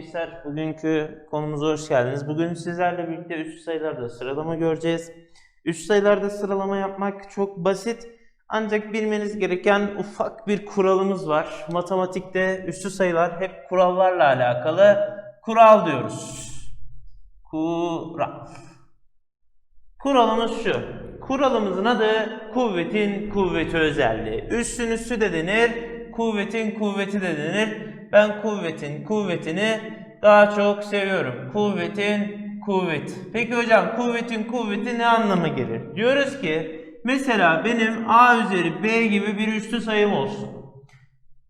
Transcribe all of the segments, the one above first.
gençler. Bugünkü konumuza hoş geldiniz. Bugün sizlerle birlikte üst sayılarda sıralama göreceğiz. Üst sayılarda sıralama yapmak çok basit. Ancak bilmeniz gereken ufak bir kuralımız var. Matematikte üstü sayılar hep kurallarla alakalı. Kural diyoruz. Kural. Kuralımız şu. Kuralımızın adı kuvvetin kuvveti özelliği. Üstün üstü de denir, kuvvetin kuvveti de denir. Ben kuvvetin kuvvetini daha çok seviyorum. Kuvvetin kuvveti. Peki hocam kuvvetin kuvveti ne anlama gelir? Diyoruz ki mesela benim a üzeri b gibi bir üstü sayım olsun.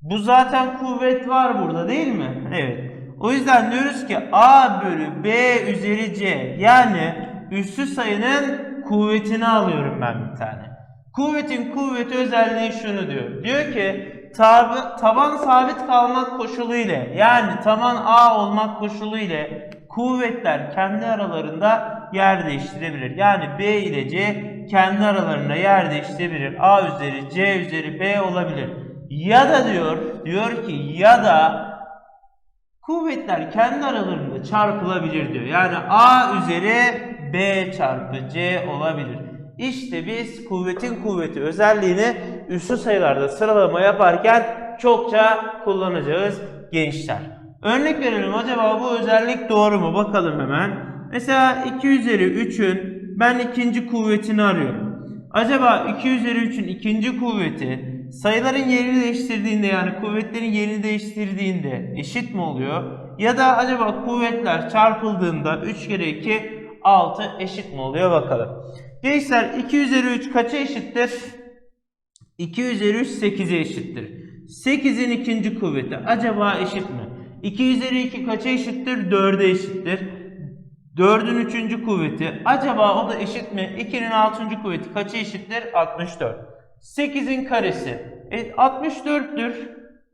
Bu zaten kuvvet var burada değil mi? Evet. O yüzden diyoruz ki a bölü b üzeri c yani üstü sayının kuvvetini alıyorum ben bir tane. Kuvvetin kuvveti özelliği şunu diyor. Diyor ki tab taban sabit kalmak koşulu ile yani taban a olmak koşulu ile kuvvetler kendi aralarında yer değiştirebilir. Yani b ile c kendi aralarında yer değiştirebilir. a üzeri c üzeri b olabilir. Ya da diyor, diyor ki ya da kuvvetler kendi aralarında çarpılabilir diyor. Yani A üzeri B çarpı C olabilir. İşte biz kuvvetin kuvveti özelliğini üslü sayılarda sıralama yaparken çokça kullanacağız gençler. Örnek verelim acaba bu özellik doğru mu? Bakalım hemen. Mesela 2 üzeri 3'ün ben ikinci kuvvetini arıyorum. Acaba 2 üzeri 3'ün ikinci kuvveti sayıların yerini değiştirdiğinde yani kuvvetlerin yerini değiştirdiğinde eşit mi oluyor? Ya da acaba kuvvetler çarpıldığında 3 kere 2 6 eşit mi oluyor bakalım. Gençler 2 üzeri 3 kaça eşittir? 2 üzeri 3 8'e eşittir. 8'in ikinci kuvveti acaba eşit mi? 2 üzeri 2 kaça eşittir? 4'e eşittir. 4'ün üçüncü kuvveti. Acaba o da eşit mi? 2'nin altıncı kuvveti kaça eşittir? 64. 8'in karesi. E, 64'tür.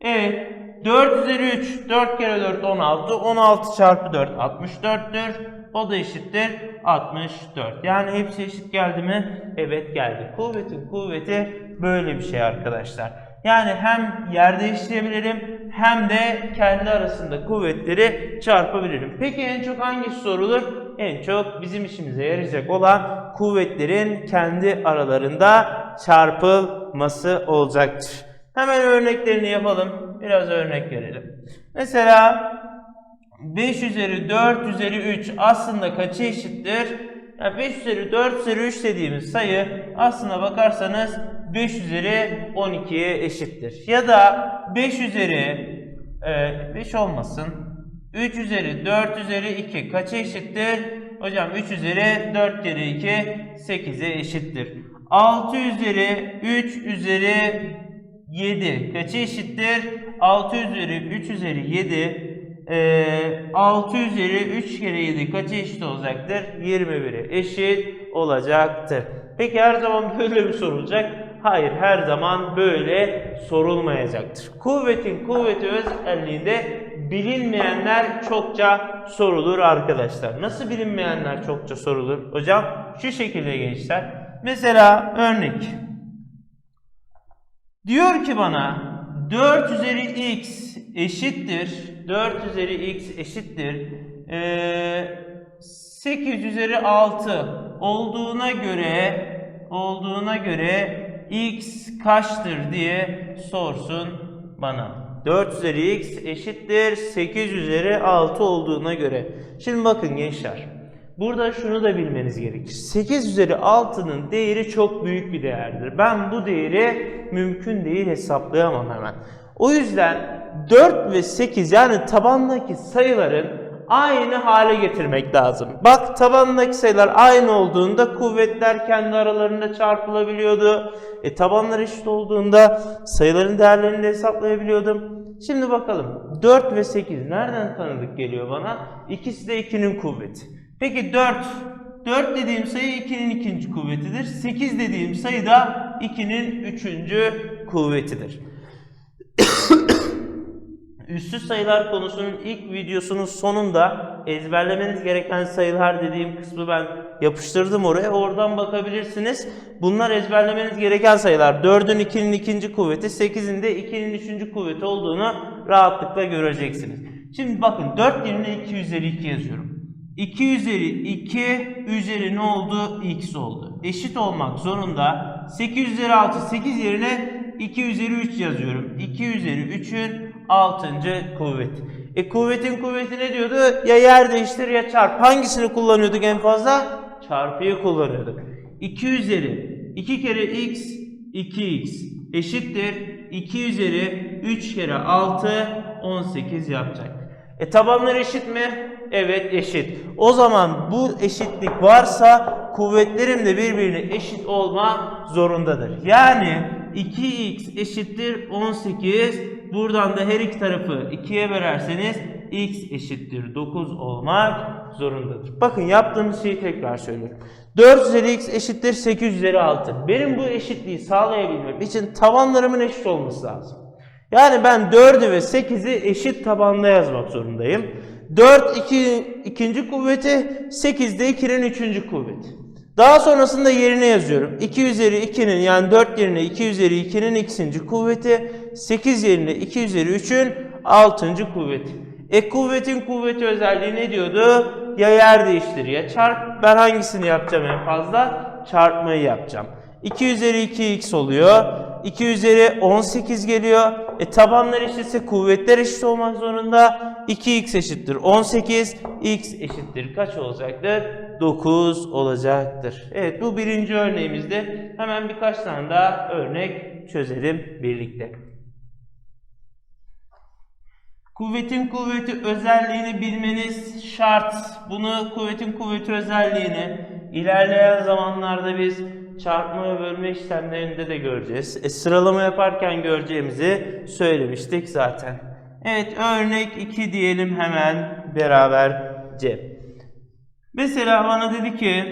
Evet. 4 üzeri 3. 4 kere 4 16. 16 çarpı 4 64'tür. O da eşittir 64. Yani hepsi eşit geldi mi? Evet geldi. Kuvvetin kuvveti böyle bir şey arkadaşlar. Yani hem yer değiştirebilirim hem de kendi arasında kuvvetleri çarpabilirim. Peki en çok hangisi sorulur? En çok bizim işimize yarayacak olan kuvvetlerin kendi aralarında çarpılması olacaktır. Hemen örneklerini yapalım. Biraz örnek verelim. Mesela 5 üzeri 4 üzeri 3 aslında kaça eşittir? Yani 5 üzeri 4 üzeri 3 dediğimiz sayı aslına bakarsanız 5 üzeri 12'ye eşittir. Ya da 5 üzeri e, 5 olmasın. 3 üzeri 4 üzeri 2 kaça eşittir? Hocam 3 üzeri 4 kere 2 8'e eşittir. 6 üzeri 3 üzeri 7 kaça eşittir? 6 üzeri 3 üzeri 7 ee, 6 üzeri 3 kere 7 kaça eşit olacaktır? 21'e eşit olacaktır. Peki her zaman böyle mi sorulacak? Hayır her zaman böyle sorulmayacaktır. Kuvvetin kuvveti özelliğinde bilinmeyenler çokça sorulur arkadaşlar. Nasıl bilinmeyenler çokça sorulur? Hocam şu şekilde gençler. Mesela örnek. Diyor ki bana 4 üzeri x eşittir 4 üzeri x eşittir ee, 8 üzeri 6 olduğuna göre olduğuna göre x kaçtır diye sorsun bana. 4 üzeri x eşittir 8 üzeri 6 olduğuna göre. Şimdi bakın gençler. Burada şunu da bilmeniz gerekir. 8 üzeri 6'nın değeri çok büyük bir değerdir. Ben bu değeri mümkün değil hesaplayamam hemen. O yüzden 4 ve 8 yani tabandaki sayıların aynı hale getirmek lazım. Bak tabandaki sayılar aynı olduğunda kuvvetler kendi aralarında çarpılabiliyordu. E tabanlar eşit olduğunda sayıların değerlerini de hesaplayabiliyordum. Şimdi bakalım 4 ve 8 nereden tanıdık geliyor bana? İkisi de 2'nin kuvveti. Peki 4 4 dediğim sayı 2'nin ikinci kuvvetidir. 8 dediğim sayı da 2'nin üçüncü kuvvetidir. Üssüz sayılar konusunun ilk videosunun sonunda ezberlemeniz gereken sayılar dediğim kısmı ben yapıştırdım oraya. Oradan bakabilirsiniz. Bunlar ezberlemeniz gereken sayılar. 4'ün 2'nin ikinci kuvveti, 8'in de 2'nin üçüncü kuvveti olduğunu rahatlıkla göreceksiniz. Şimdi bakın 4 yerine 2 üzeri 2 yazıyorum. 2 üzeri 2 üzeri ne oldu? X oldu. Eşit olmak zorunda. 8 üzeri 6 8 yerine 2 üzeri 3 yazıyorum. 2 üzeri 3'ün 6. kuvveti. E kuvvetin kuvveti ne diyordu? Ya yer değiştir ya çarp. Hangisini kullanıyorduk en fazla? Çarpıyı kullanıyorduk. 2 üzeri 2 kere x 2x eşittir 2 üzeri 3 kere 6 18 yapacak. E tabanlar eşit mi? Evet eşit. O zaman bu eşitlik varsa kuvvetlerim de birbirine eşit olma zorundadır. Yani 2x eşittir 18. Buradan da her iki tarafı 2'ye bölerseniz x eşittir 9 olmak zorundadır. Bakın yaptığımız şeyi tekrar söylüyorum. 4 üzeri x eşittir 8 üzeri 6. Benim bu eşitliği sağlayabilmem için tabanlarımın eşit olması lazım. Yani ben 4'ü ve 8'i eşit tabanda yazmak zorundayım. 4 2, ikinci kuvveti, 8 de 2'nin üçüncü kuvveti. Daha sonrasında yerine yazıyorum. 2 üzeri 2'nin yani 4 yerine 2 üzeri 2'nin ikinci kuvveti, 8 yerine 2 üzeri 3'ün 6. kuvveti. E kuvvetin kuvveti özelliği ne diyordu? Ya yer değiştir ya çarp. Ben hangisini yapacağım en fazla? Çarpmayı yapacağım. 2 üzeri 2x oluyor. 2 üzeri 18 geliyor. E tabanlar eşitse kuvvetler eşit olmak zorunda. 2x eşittir 18. x eşittir kaç olacaktır? 9 olacaktır. Evet bu birinci örneğimizde. Hemen birkaç tane daha örnek çözelim birlikte. Kuvvetin kuvveti özelliğini bilmeniz şart. Bunu kuvvetin kuvveti özelliğini ilerleyen zamanlarda biz çarpma ve bölme işlemlerinde de göreceğiz. E, sıralama yaparken göreceğimizi söylemiştik zaten. Evet örnek 2 diyelim hemen beraberce. Mesela bana dedi ki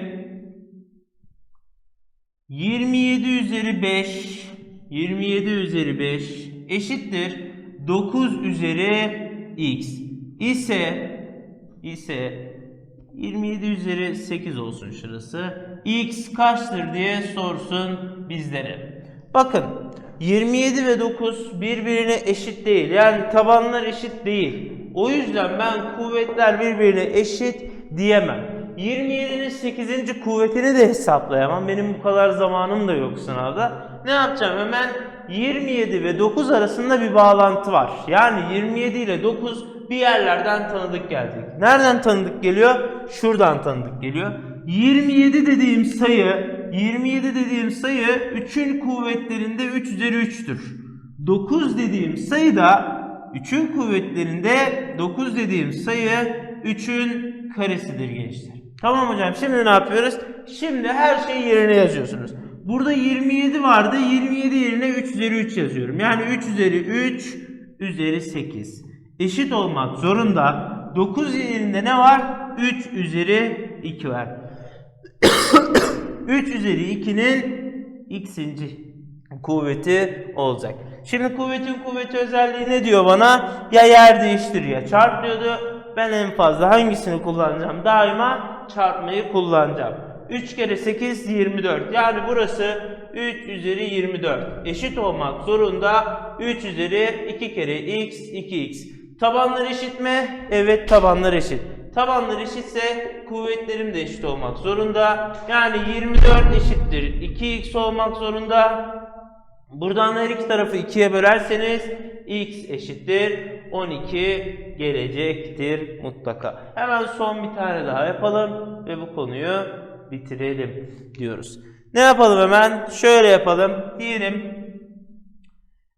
27 üzeri 5 27 üzeri 5 eşittir 9 üzeri x ise ise 27 üzeri 8 olsun şurası. x kaçtır diye sorsun bizlere. Bakın 27 ve 9 birbirine eşit değil. Yani tabanlar eşit değil. O yüzden ben kuvvetler birbirine eşit diyemem. 27'nin 8. kuvvetini de hesaplayamam. Benim bu kadar zamanım da yok sınavda. Ne yapacağım? Hemen 27 ve 9 arasında bir bağlantı var. Yani 27 ile 9 bir yerlerden tanıdık gelecek. Nereden tanıdık geliyor? Şuradan tanıdık geliyor. 27 dediğim sayı 27 dediğim sayı 3'ün kuvvetlerinde 3 üzeri 3'tür. 9 dediğim sayı da 3'ün kuvvetlerinde 9 dediğim sayı 3'ün karesidir gençler. Tamam hocam şimdi ne yapıyoruz? Şimdi her şeyi yerine yazıyorsunuz. Burada 27 vardı. 27 yerine 3 üzeri 3 yazıyorum. Yani 3 üzeri 3 üzeri 8. Eşit olmak zorunda. 9 yerinde ne var? 3 üzeri 2 var. 3 üzeri 2'nin x'inci kuvveti olacak. Şimdi kuvvetin kuvveti özelliği ne diyor bana? Ya yer değiştir ya çarp diyordu. Ben en fazla hangisini kullanacağım? Daima çarpmayı kullanacağım. 3 kere 8 24. Yani burası 3 üzeri 24. Eşit olmak zorunda. 3 üzeri 2 kere x 2x. Tabanlar eşit mi? Evet tabanlar eşit. Tabanlar eşitse kuvvetlerim de eşit olmak zorunda. Yani 24 eşittir 2x olmak zorunda. Buradan her iki tarafı 2'ye bölerseniz x eşittir 12 gelecektir mutlaka. Hemen son bir tane daha yapalım ve bu konuyu bitirelim diyoruz. Ne yapalım hemen? Şöyle yapalım. Diyelim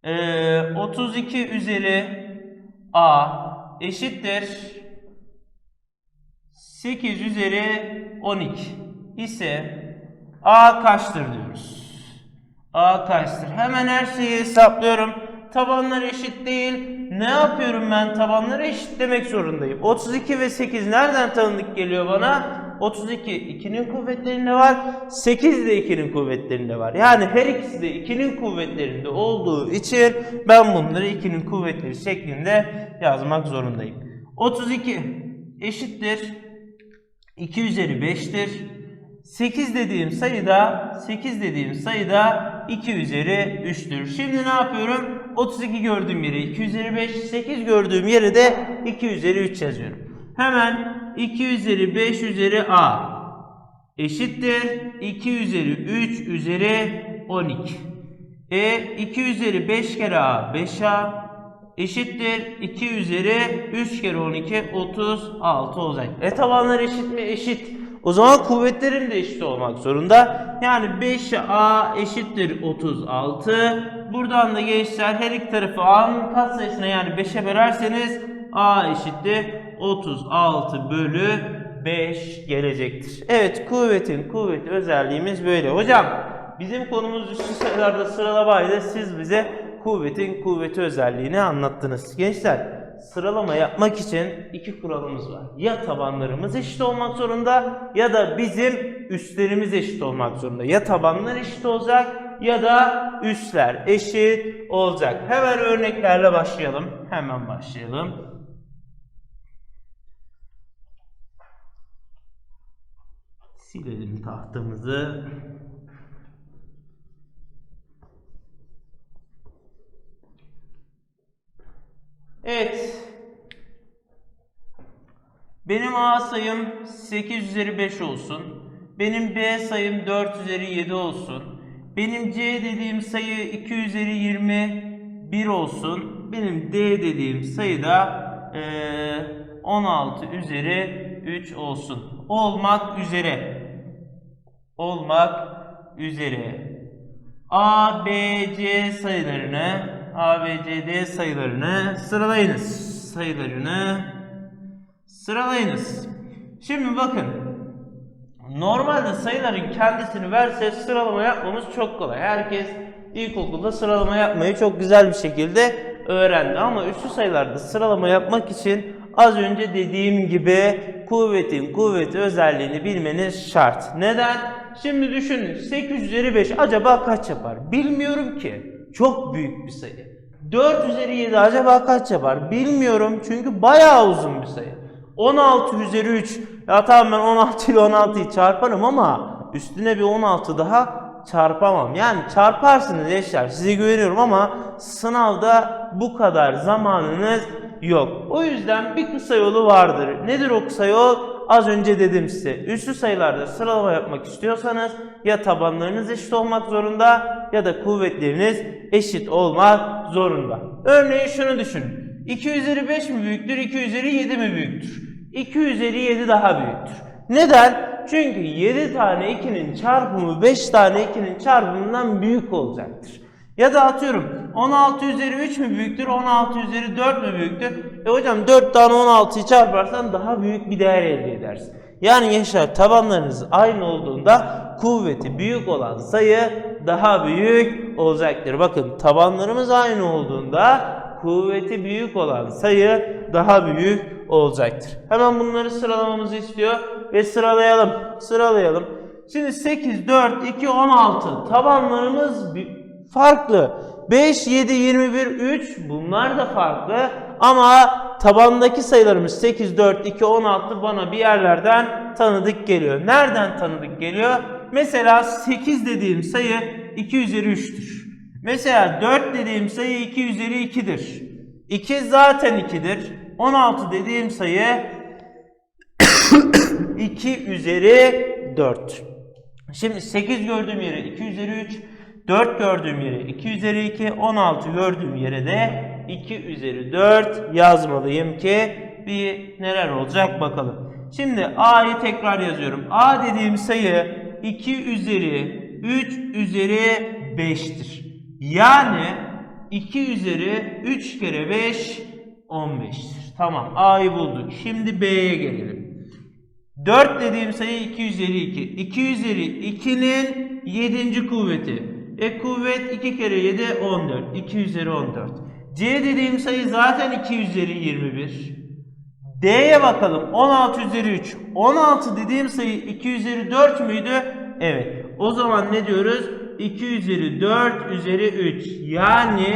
eee, 32 üzeri a eşittir 8 üzeri 12 ise a kaçtır diyoruz. A kaçtır? Hemen her şeyi hesaplıyorum. Tabanlar eşit değil. Ne yapıyorum ben? Tabanları eşitlemek zorundayım. 32 ve 8 nereden tanıdık geliyor bana? 32 2'nin kuvvetlerinde var. 8 de 2'nin kuvvetlerinde var. Yani her ikisi de 2'nin kuvvetlerinde olduğu için ben bunları 2'nin kuvvetleri şeklinde yazmak zorundayım. 32 eşittir 2 üzeri 5'tir. 8 dediğim sayıda 8 dediğim sayıda 2 üzeri 3'tür. Şimdi ne yapıyorum? 32 gördüğüm yere 2 üzeri 5, 8 gördüğüm yere de 2 üzeri 3 yazıyorum. Hemen 2 üzeri 5 üzeri a eşittir 2 üzeri 3 üzeri 12. E 2 üzeri 5 kere a 5a eşittir 2 üzeri 3 kere 12 36 olacak. E tabanlar eşit mi? Eşit. O zaman kuvvetlerin de eşit olmak zorunda. Yani 5a eşittir 36. Buradan da gençler her iki tarafı a'nın katsayısına yani 5'e bölerseniz a eşittir 36 bölü 5 gelecektir. Evet kuvvetin kuvveti özelliğimiz böyle. Hocam bizim konumuz üstü sayılarda sıralamaydı. Siz bize kuvvetin kuvveti özelliğini anlattınız. Gençler sıralama yapmak için iki kuralımız var. Ya tabanlarımız eşit olmak zorunda ya da bizim üstlerimiz eşit olmak zorunda. Ya tabanlar eşit olacak ya da üstler eşit olacak. Hemen örneklerle başlayalım. Hemen başlayalım. Silelim tahtamızı. Evet. Benim A sayım 8 üzeri 5 olsun. Benim B sayım 4 üzeri 7 olsun. Benim C dediğim sayı 2 üzeri 21 olsun. Benim D dediğim sayı da eee, 16 üzeri 3 olsun. Olmak üzere. Olmak üzere. A, B, C sayılarını A, B, C, D sayılarını sıralayınız. Sayılarını sıralayınız. Şimdi bakın. Normalde sayıların kendisini verse sıralama yapmamız çok kolay. Herkes ilkokulda sıralama yapmayı çok güzel bir şekilde öğrendi. Ama üstü sayılarda sıralama yapmak için az önce dediğim gibi kuvvetin kuvveti özelliğini bilmeniz şart. Neden? Şimdi düşünün 8 üzeri 5 acaba kaç yapar? Bilmiyorum ki. Çok büyük bir sayı. 4 üzeri 7 acaba kaç yapar? Bilmiyorum çünkü bayağı uzun bir sayı. 16 üzeri 3. Ya tamam ben 16 ile 16'yı çarparım ama üstüne bir 16 daha çarpamam. Yani çarparsınız gençler size güveniyorum ama sınavda bu kadar zamanınız yok. O yüzden bir kısa yolu vardır. Nedir o kısa yol? Az önce dedim size. Üslü sayılarda sıralama yapmak istiyorsanız ya tabanlarınız eşit olmak zorunda ya da kuvvetleriniz eşit olmak zorunda. Örneğin şunu düşünün. 2 üzeri 5 mi büyüktür, 2 üzeri 7 mi büyüktür? 2 üzeri 7 daha büyüktür. Neden? Çünkü 7 tane 2'nin çarpımı 5 tane 2'nin çarpımından büyük olacaktır. Ya da atıyorum 16 üzeri 3 mü büyüktür, 16 üzeri 4 mü büyüktür? E hocam 4 tane 16'yı çarparsan daha büyük bir değer elde edersin. Yani gençler tabanlarınız aynı olduğunda kuvveti büyük olan sayı daha büyük olacaktır. Bakın tabanlarımız aynı olduğunda kuvveti büyük olan sayı daha büyük olacaktır. Hemen bunları sıralamamızı istiyor ve sıralayalım. Sıralayalım. Şimdi 8, 4, 2, 16 tabanlarımız farklı. 5, 7, 21, 3 bunlar da farklı. Ama tabandaki sayılarımız 8, 4, 2, 16 bana bir yerlerden tanıdık geliyor. Nereden tanıdık geliyor? Mesela 8 dediğim sayı 2 üzeri 3'tür. Mesela 4 dediğim sayı 2 üzeri 2'dir. 2 zaten 2'dir. 16 dediğim sayı 2 üzeri 4. Şimdi 8 gördüğüm yere 2 üzeri 3, 4 gördüğüm yere 2 üzeri 2, 16 gördüğüm yere de 2 üzeri 4 yazmalıyım ki bir neler olacak bakalım. Şimdi A'yı tekrar yazıyorum. A dediğim sayı 2 üzeri 3 üzeri 5'tir. Yani 2 üzeri 3 kere 5 15'tir. Tamam A'yı bulduk. Şimdi B'ye gelelim. 4 dediğim sayı 2 üzeri 2. 2 üzeri 2'nin 7. kuvveti. E kuvvet 2 kere 7 14. 2 üzeri 14. C dediğim sayı zaten 2 üzeri 21. D'ye bakalım. 16 üzeri 3. 16 dediğim sayı 2 üzeri 4 müydü? Evet. O zaman ne diyoruz? 2 üzeri 4 üzeri 3. Yani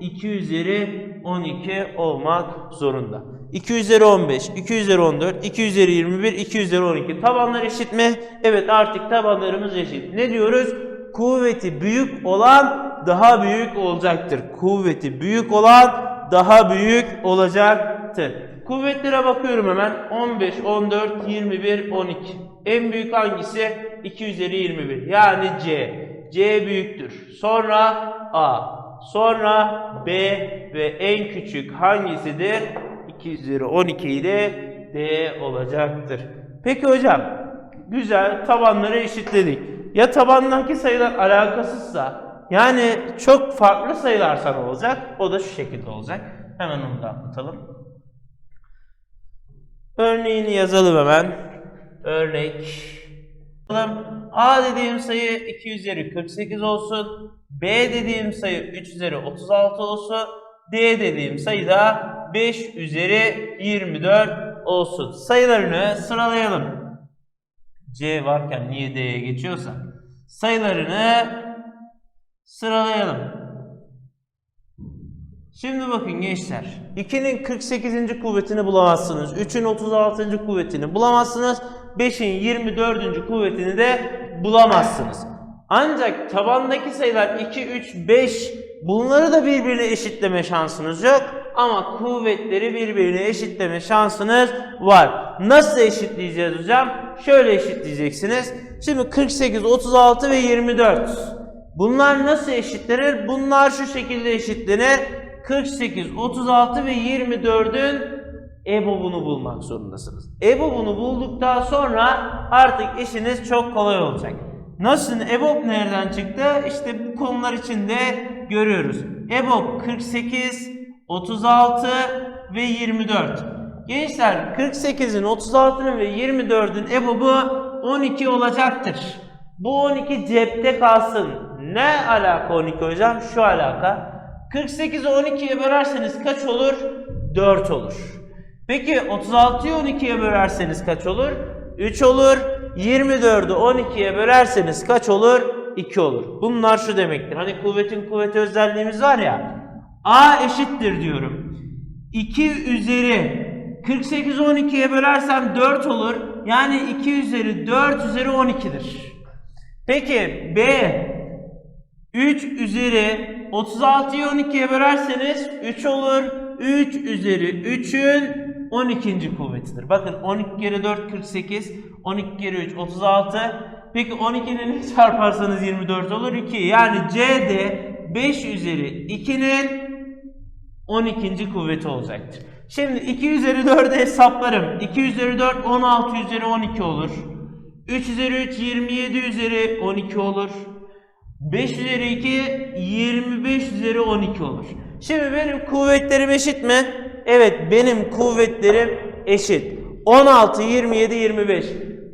2 üzeri 12 olmak zorunda. 2 üzeri 15, 2 üzeri 14, 2 üzeri 21, 2 üzeri 12. Tabanlar eşit mi? Evet artık tabanlarımız eşit. Ne diyoruz? Kuvveti büyük olan daha büyük olacaktır. Kuvveti büyük olan daha büyük olacaktır. Kuvvetlere bakıyorum hemen. 15, 14, 21, 12. En büyük hangisi? 2 üzeri 21. Yani C. C büyüktür. Sonra A. Sonra B ve en küçük hangisidir? 2 üzeri 12 ile D olacaktır. Peki hocam, güzel tabanları eşitledik. Ya tabandaki sayılar alakasızsa, yani çok farklı sayılarsa ne olacak? O da şu şekilde olacak. Hemen onu da anlatalım. Örneğini yazalım hemen. Örnek. A dediğim sayı 2 üzeri 48 olsun. B dediğim sayı 3 üzeri 36 olsun. D dediğim sayı da 5 üzeri 24 olsun. Sayılarını sıralayalım. C varken niye D'ye geçiyorsa. Sayılarını sıralayalım. Şimdi bakın gençler. 2'nin 48. kuvvetini bulamazsınız. 3'ün 36. kuvvetini bulamazsınız. 5'in 24. kuvvetini de bulamazsınız. Ancak tabandaki sayılar 2, 3, 5 bunları da birbirine eşitleme şansınız yok. Ama kuvvetleri birbirine eşitleme şansınız var. Nasıl eşitleyeceğiz hocam? Şöyle eşitleyeceksiniz. Şimdi 48, 36 ve 24. Bunlar nasıl eşitlenir? Bunlar şu şekilde eşitlenir. 48, 36 ve 24'ün EBOB'unu bulmak zorundasınız. EBOB'unu bulduktan sonra artık işiniz çok kolay olacak. Nasıl? EBOB nereden çıktı? İşte bu konular içinde görüyoruz. EBOB 48, 36 ve 24. Gençler 48'in, 36'nın ve 24'ün EBOB'u 12 olacaktır. Bu 12 cepte kalsın. Ne alaka 12 hocam? Şu alaka. 48'i 12'ye bölerseniz kaç olur? 4 olur. Peki 36'yı 12'ye bölerseniz kaç olur? 3 olur. 24'ü 12'ye bölerseniz kaç olur? 2 olur. Bunlar şu demektir. Hani kuvvetin kuvveti özelliğimiz var ya. A eşittir diyorum. 2 üzeri 48'i 12'ye bölersem 4 olur. Yani 2 üzeri 4 üzeri 12'dir. Peki B 3 üzeri 36'yı 12'ye bölerseniz 3 olur. 3 üzeri 3'ün 12. kuvvetidir. Bakın 12 kere 4 48, 12 kere 3 36. Peki 12'nin ne çarparsanız 24 olur 2. Yani C de 5 üzeri 2'nin 12. kuvveti olacaktır. Şimdi 2 üzeri 4'ü hesaplarım. 2 üzeri 4 16 üzeri 12 olur. 3 üzeri 3 27 üzeri 12 olur. 5 üzeri 2 25 üzeri 12 olur. Şimdi benim kuvvetlerim eşit mi? Evet benim kuvvetlerim eşit. 16, 27, 25.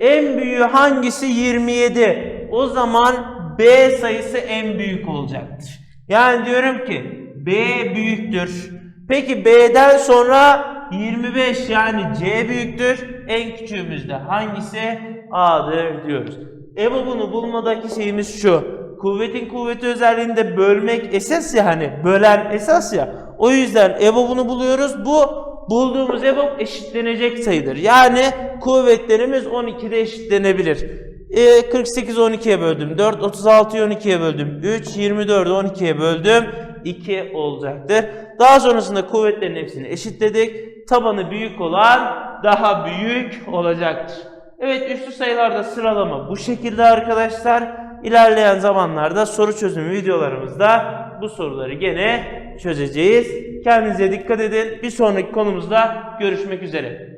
En büyüğü hangisi? 27. O zaman B sayısı en büyük olacaktır. Yani diyorum ki B büyüktür. Peki B'den sonra 25 yani C büyüktür. En küçüğümüz de hangisi? A'dır diyoruz. EBOB'unu bulmadaki şeyimiz şu. Kuvvetin kuvveti özelliğinde bölmek esas ya hani bölen esas ya. O yüzden EBOB'unu buluyoruz. Bu bulduğumuz EBOB eşitlenecek sayıdır. Yani kuvvetlerimiz 12'de eşitlenebilir. E, 48 12'ye böldüm. 4 36'yı 12'ye böldüm. 3 24'ü 12'ye böldüm. 2 olacaktır. Daha sonrasında kuvvetlerin hepsini eşitledik. Tabanı büyük olan daha büyük olacaktır. Evet üstü sayılarda sıralama bu şekilde arkadaşlar. İlerleyen zamanlarda soru çözümü videolarımızda bu soruları gene çözeceğiz. Kendinize dikkat edin. Bir sonraki konumuzda görüşmek üzere.